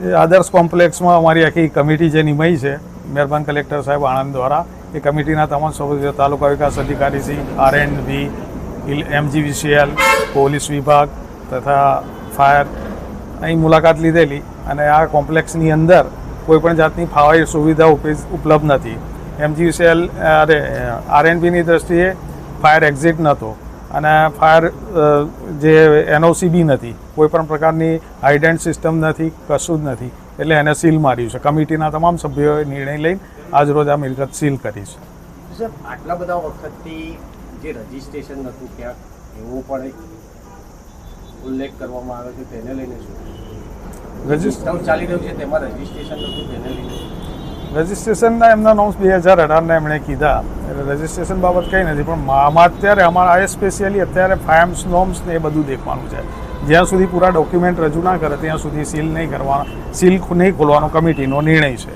આદર્શ કોમ્પ્લેક્સમાં અમારી આખી કમિટી જે નિમય છે, મહેરબાન કલેક્ટર સાહેબ આણંદ દ્વારા, એ કમિટીના તમામ સભ્યો, તાલુકા વિકાસ અધિકારી Shri R and B MGVCL police વિભાગ તથા ફાયર, અહીં મુલાકાત લીધેલી અને આ કોમ્પ્લેક્સની અંદર કોઈપણ જાતની ફાવાઈ સુવિધા ઉપલબ્ધ નથી. એમજીવીસીએલ અરે આરએનબીની દ્રષ્ટિએ ફાયર એક્ઝિટ નહોતો. અને ફાયર જે એનઓસી બી નથી કોઈ પણ પ્રકારની હાઇડેન્ટ સિસ્ટમ નથી કશું જ નથી એટલે એને સીલ માર્યું છે. કમિટીના તમામ સભ્યોએ નિર્ણય લઈને આજરોજ આ મિલકત સીલ કરી છે. સર આટલા બધા વખતથી જે રજિસ્ટ્રેશન નહોતું ક્યાંક એવો પણ એક ઉલ્લેખ કરવામાં આવે છે તેને લઈને શું? રજિસ્ટર ચાલી રહ્યું છે તેમાં રજિસ્ટ્રેશન નહોતું તેને લઈને રજિસ્ટ્રેશનના એમના નોમ્સ બે હજાર અઢારના એમણે કીધા. એટલે રજિસ્ટ્રેશન બાબત કંઈ નથી, પણ આમાં અત્યારે અમારા સ્પેશિયલી અત્યારે ફાયમ્સ નોમ્સ ને એ બધું દેખવાનું છે. જ્યાં સુધી પૂરા ડોક્યુમેન્ટ રજૂ ના કરે, ત્યાં સુધી સીલ નહીં કરવાનો સીલ નહીં ખોલવાનો કમિટીનો નિર્ણય છે.